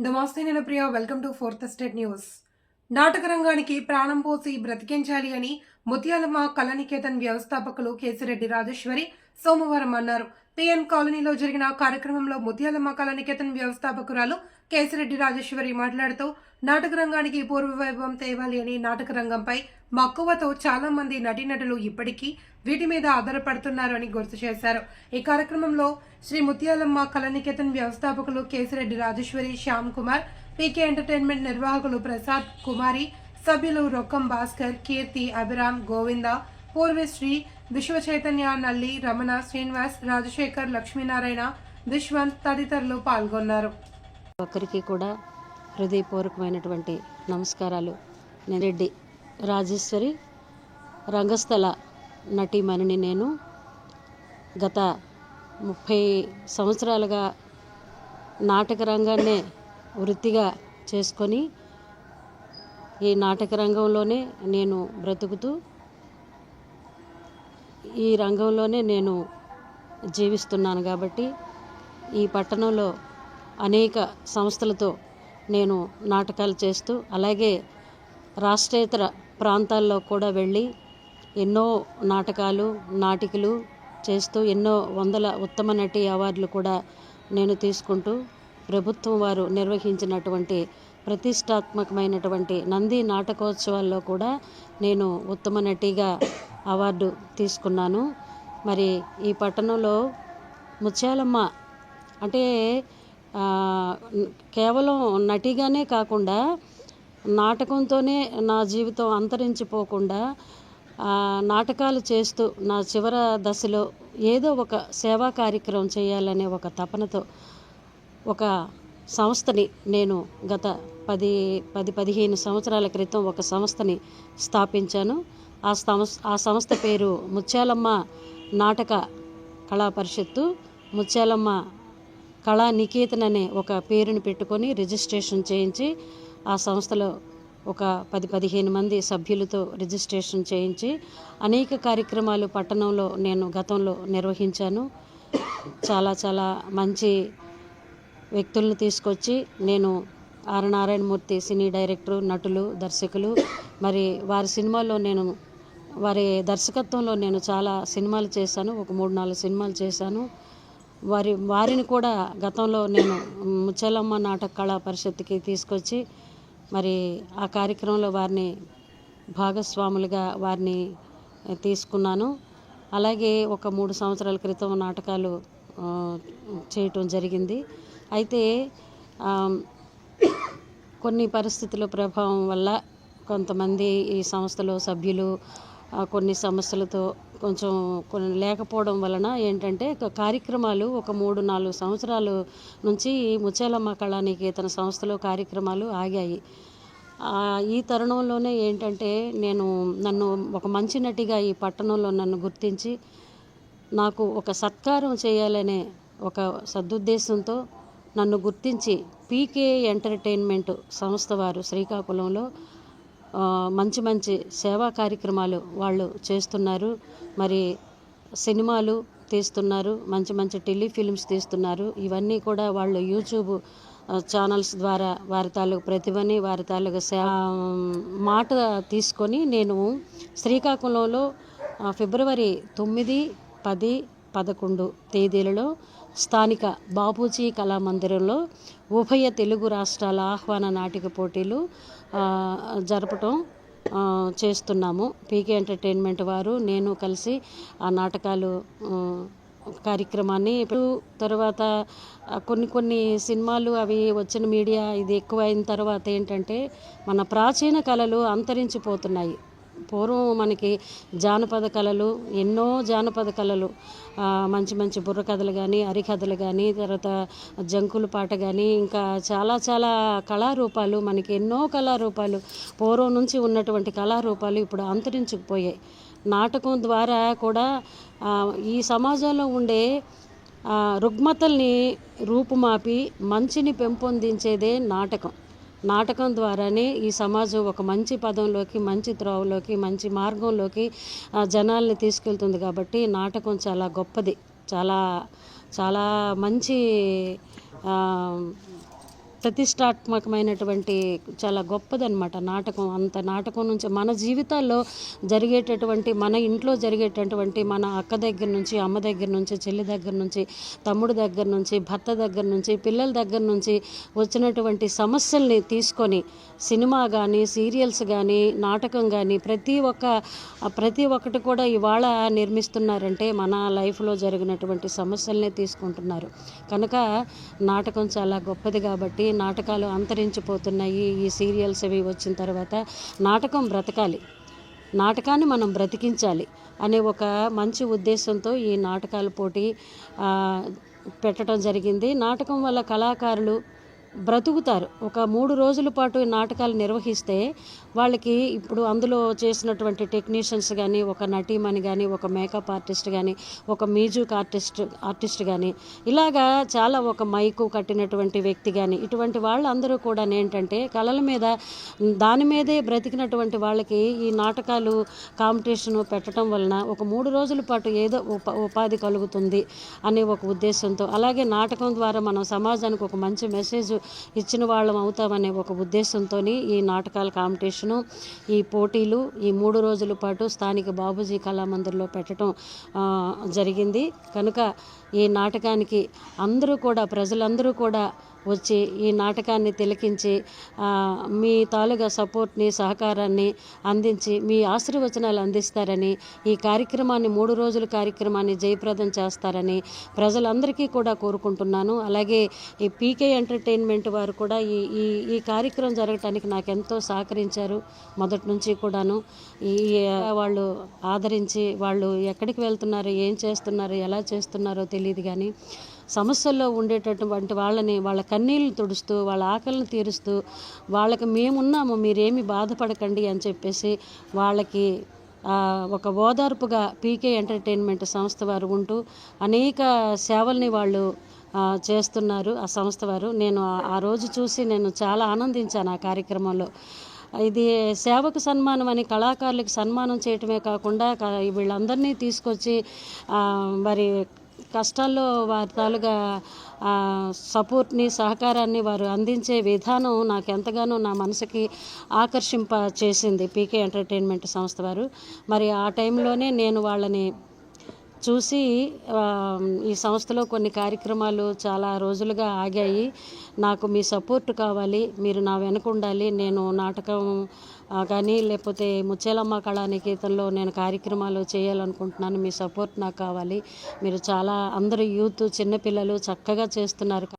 నమస్తే నేను Priya welcome to fourth state news నాటక రంగానికి ప్రాణం పోసి బ్రతికించాలి అని ముత్యాలమ్మ కళానికేతన్ వ్యవస్థాపకులు కేసిరెడ్డి రాజేశ్వరి సోమవారం అన్నారు. పిఎన్ కాలనీలో జరిగిన కార్యక్రమంలో ముత్యాలమ్మ కళానికేతన్ వ్యవస్థాపకురాలు కేసిరెడ్డి రాజేశ్వరి మాట్లాడుతూ నాటక రంగానికి పూర్వ వైభవం తేవాలి అని నాటక రంగంపై మక్కువతో చాలా మంది నటీనటులు ఇప్పటికీ వీటి మీద ఆధారపడుతున్నారు అని గుర్తు చేశారు. ఈ కార్యక్రమంలో శ్రీ ముత్యాలమ్మ కళానికేతన్ వ్యవస్థాపకులు కేసిరెడ్డి రాజేశ్వరి శ్యామ్ కుమార్ పీకే ఎంటర్టైన్మెంట్ నిర్వాహకులు ప్రసాద్ కుమారి సభ్యులు రొక్కం భాస్కర్ కీర్తి అభిరామ్ గోవింద పూర్వశ్రీ విశ్వ చైతన్య నల్లి రమణ శ్రీనివాస్ రాజశేఖర్ లక్ష్మీనారాయణ విశ్వంత్ తదితరులు పాల్గొన్నారు. ఒకరికి కూడా హృదయపూర్వకమైనటువంటి నమస్కారాలు. నేను రెడ్డి రాజేశ్వరి రంగస్థల నటీమణిని నేను. గత ముప్పై సంవత్సరాలుగా నాటక రంగాన్నే వృత్తిగా చేసుకొని ఈ నాటక రంగంలోనే నేను బ్రతుకుతూ ఈ రంగంలోనే నేను జీవిస్తున్నాను కాబట్టి ఈ పట్టణంలో అనేక సంస్థలతో నేను నాటకాలు చేస్తూ అలాగే రాష్ట్రేతర ప్రాంతాల్లో కూడా వెళ్ళి ఎన్నో నాటకాలు నాటికలు చేస్తూ ఎన్నో వందల ఉత్తమ నటి అవార్డులు కూడా నేను తీసుకుంటూ ప్రభుత్వం వారు నిర్వహించినటువంటి ప్రతిష్టాత్మకమైనటువంటి నంది నాటకోత్సవాల్లో కూడా నేను ఉత్తమ నటిగా అవార్డు తీసుకున్నాను. మరి ఈ పట్టణంలో ముత్యాలమ్మ అంటే కేవలం నటిగానే కాకుండా నాటకంతోనే నా జీవితం అంతరించిపోకుండా నాటకాలు చేస్తూ నా చివర దశలో ఏదో ఒక సేవా కార్యక్రమం చేయాలనే ఒక తపనతో ఒక సంస్థని నేను గత పది పది పదిహేను సంవత్సరాల క్రితం ఒక సంస్థని స్థాపించాను. ఆ సంస్థ ఆ సంస్థ పేరు ముత్యాలమ్మ నాటక కళా పరిషత్తు. ముత్యాలమ్మ కళా నికేతన్ అనే ఒక పేరుని పెట్టుకొని రిజిస్ట్రేషన్ చేయించి ఆ సంస్థలో ఒక పది పదిహేను మంది సభ్యులతో రిజిస్ట్రేషన్ చేయించి అనేక కార్యక్రమాలు పట్టణంలో నేను గతంలో నిర్వహించాను. చాలా చాలా మంచి వ్యక్తులను తీసుకొచ్చి నేను ఆర్ నారాయణమూర్తి సినీ డైరెక్టర్ నటులు దర్శకులు. మరి వారి సినిమాల్లో నేను వారి దర్శకత్వంలో నేను చాలా సినిమాలు చేశాను. ఒక మూడు నాలుగు సినిమాలు చేశాను. వారి వారిని కూడా గతంలో నేను ముచ్చలమ్మ నాటక కళా పరిషత్తుకి తీసుకొచ్చి మరి ఆ కార్యక్రమంలో వారిని భాగస్వాములుగా వారిని తీసుకున్నాను. అలాగే ఒక మూడు సంవత్సరాల క్రితం నాటకాలు చేయటం జరిగింది. అయితే కొన్ని పరిస్థితుల ప్రభావం వల్ల కొంతమంది ఈ సంస్థలో సభ్యులు కొన్ని సమస్యలతో కొంచెం కొన్ని లేకపోవడం వలన ఏంటంటే కార్యక్రమాలు ఒక మూడు నాలుగు సంవత్సరాలు నుంచి ముచ్చేలమ్మ కళానికి కళానికేతన సంస్థలో కార్యక్రమాలు ఆగాయి. ఈ తరుణంలోనే ఏంటంటే నేను నన్ను ఒక మంచి నటిగా ఈ పట్టణంలో నన్ను గుర్తించి నాకు ఒక సత్కారం చేయాలనే ఒక సదుద్దేశంతో నన్ను గుర్తించి పీకే ఎంటర్టైన్మెంట్ సంస్థ వారు శ్రీకాకుళంలో మంచి మంచి సేవా కార్యక్రమాలు వాళ్ళు చేస్తున్నారు. మరి సినిమాలు తీస్తున్నారు మంచి మంచి టెలిఫిల్మ్స్ తీస్తున్నారు. ఇవన్నీ కూడా వాళ్ళు యూట్యూబ్ ఛానల్స్ ద్వారా వారి తాలూకు ప్రతిభని వారి తాలూకు సే- మాట తీసుకొని నేను శ్రీకాకుళంలో ఫిబ్రవరి తొమ్మిది పది పదకొండు తేదీలలో స్థానిక బాపూజీ కళామందిరంలో ఉభయ తెలుగు రాష్ట్రాల ఆహ్వాన నాటిక పోటీలు జరపటం చేస్తున్నాము. పీకే ఎంటర్టైన్మెంట్ వారు నేను కలిసి ఆ నాటకాలు కార్యక్రమాన్ని తర్వాత కొన్ని కొన్ని సినిమాలు అవి వచ్చిన మీడియా ఇది ఎక్కువ అయిన తర్వాత ఏంటంటే మన ప్రాచీన కళలు అంతరించిపోతున్నాయి. పూర్వం మనకి జానపద కళలు ఎన్నో జానపద కళలు మంచి మంచి బుర్రకథలు కానీ హరికథలు కానీ తర్వాత జంకుల పాట కానీ ఇంకా చాలా చాలా కళారూపాలు మనకి ఎన్నో కళారూపాలు పూర్వం నుంచి ఉన్నటువంటి కళారూపాలు ఇప్పుడు అంతరించుకుపోయాయి నాటకం ద్వారా కూడా ఈ సమాజంలో ఉండే రుగ్మతల్ని రూపుమాపి మంచిని పెంపొందించేదే నాటకం. నాటకం ద్వారానే ఈ సమాజం ఒక మంచి పదంలోకి మంచి త్రోవలోకి మంచి మార్గంలోకి జనాల్ని తీసుకెళ్తుంది కాబట్టి నాటకం చాలా గొప్పది. చాలా చాలా మంచి ప్రతిష్టాత్మకమైనటువంటి చాలా గొప్పదనమాట నాటకం. అంత నాటకం నుంచి మన జీవితాల్లో జరిగేటటువంటి మన ఇంట్లో జరిగేటటువంటి మన అక్క దగ్గర నుంచి అమ్మ దగ్గర నుంచి చెల్లి దగ్గర నుంచి తమ్ముడు దగ్గర నుంచి భర్త దగ్గర నుంచి పిల్లల దగ్గర నుంచి వచ్చినటువంటి సమస్యల్ని తీసుకొని సినిమా కానీ సీరియల్స్ కానీ నాటకం కానీ ప్రతి ఒక్క ప్రతి ఒక్కటి కూడా ఇవాళ నిర్మిస్తున్నారంటే మన లైఫ్లో జరిగినటువంటి సమస్యలనే తీసుకుంటున్నారు. కనుక నాటకం చాలా గొప్పది కాబట్టి నాటకాలు అంతరించిపోతున్నాయి. ఈ సీరియల్స్ అవి వచ్చిన తర్వాత నాటకం బ్రతకాలి. నాటకాన్ని మనం బ్రతికించాలి అనే ఒక మంచి ఉద్దేశంతో ఈ నాటకాల పోటీ పెట్టడం జరిగింది. నాటకం వల్ల కళాకారులు బ్రతుకుతారు. ఒక మూడు రోజుల పాటు ఈ నాటకాలు నిర్వహిస్తే వాళ్ళకి ఇప్పుడు అందులో చేసినటువంటి టెక్నీషియన్స్ కానీ ఒక నటీమణి కానీ ఒక మేకప్ ఆర్టిస్ట్ కానీ ఒక మ్యూజిక్ ఆర్టిస్ట్ ఆర్టిస్ట్ కానీ ఇలాగా చాలా ఒక మైకు కట్టినటువంటి వ్యక్తి కానీ ఇటువంటి వాళ్ళందరూ కూడా ఏంటంటే కళల మీద దాని మీదే బ్రతికినటువంటి వాళ్ళకి ఈ నాటకాలు కాంపిటీషన్ పెట్టడం వలన ఒక మూడు రోజుల పాటు ఏదో ఉప ఉపాధి కలుగుతుంది అనే ఒక ఉద్దేశంతో అలాగే నాటకం ద్వారా మనం సమాజానికి ఒక మంచి మెసేజ్ ఇచ్చిన వాళ్ళం అవుతామనే ఒక ఉద్దేశంతో ఈ నాటకాల కాంపిటీషను ఈ పోటీలు ఈ మూడు రోజుల పాటు స్థానిక బాబూజీ కళామందిర్లో పెట్టడం జరిగింది. కనుక ఈ నాటకానికి అందరూ కూడా ప్రజలందరూ కూడా వచ్చి ఈ నాటకాన్ని తిలకించి మీ తాలూగా సపోర్ట్ని సహకారాన్ని అందించి మీ ఆశీర్వచనాలు అందిస్తారని ఈ కార్యక్రమాన్ని మూడు రోజుల కార్యక్రమాన్ని జయప్రదం చేస్తారని ప్రజలందరికీ కూడా కోరుకుంటున్నాను. అలాగే ఈ పీకే ఎంటర్టైన్మెంట్ వారు కూడా ఈ ఈ ఈ కార్యక్రమం జరగటానికి నాకు ఎంతో సహకరించారు. మొదటి నుంచి కూడాను ఈ వాళ్ళు ఆదరించి వాళ్ళు ఎక్కడికి వెళ్తున్నారు ఏం చేస్తున్నారు ఎలా చేస్తున్నారో తెలియదు కానీ సమస్యల్లో ఉండేటటువంటి వాళ్ళని వాళ్ళ కన్నీళ్ళు తుడుస్తూ వాళ్ళ ఆకలిని తీరుస్తూ వాళ్ళకి మేమున్నాము మీరేమి బాధపడకండి అని చెప్పేసి వాళ్ళకి ఒక ఓదార్పుగా పీకే ఎంటర్టైన్మెంట్ సంస్థ వారు ఉంటూ అనేక సేవల్ని వాళ్ళు చేస్తున్నారు ఆ సంస్థ వారు. నేను ఆ- రోజు చూసి నేను చాలా ఆనందించాను ఆ కార్యక్రమంలో. ఇది సేవకు సన్మానం అని కళాకారులకు సన్మానం చేయటమే కాకుండా వీళ్ళందరినీ తీసుకొచ్చి మరి కష్టాల్లో వారి తాలుగా సపోర్ట్ని సహకారాన్ని వారు అందించే విధానం నాకు ఎంతగానో నా మనసుకి ఆకర్షింప చేసింది పీకే ఎంటర్టైన్మెంట్ సంస్థ వారు. మరి ఆ టైంలోనే నేను వాళ్ళని చూసి ఈ సంస్థలో కొన్ని కార్యక్రమాలు చాలా రోజులుగా ఆగాయి. నాకు మీ సపోర్ట్ కావాలి మీరు నా వెనక ఉండాలి నేను నాటకం కానీ లేకపోతే ముచ్చేలమ్మ కళానికేతన్లో నేను కార్యక్రమాలు చేయాలనుకుంటున్నాను మీ సపోర్ట్ నాకు కావాలి. మీరు చాలా అందరూ యూత్ చిన్నపిల్లలు చక్కగా చేస్తున్నారు.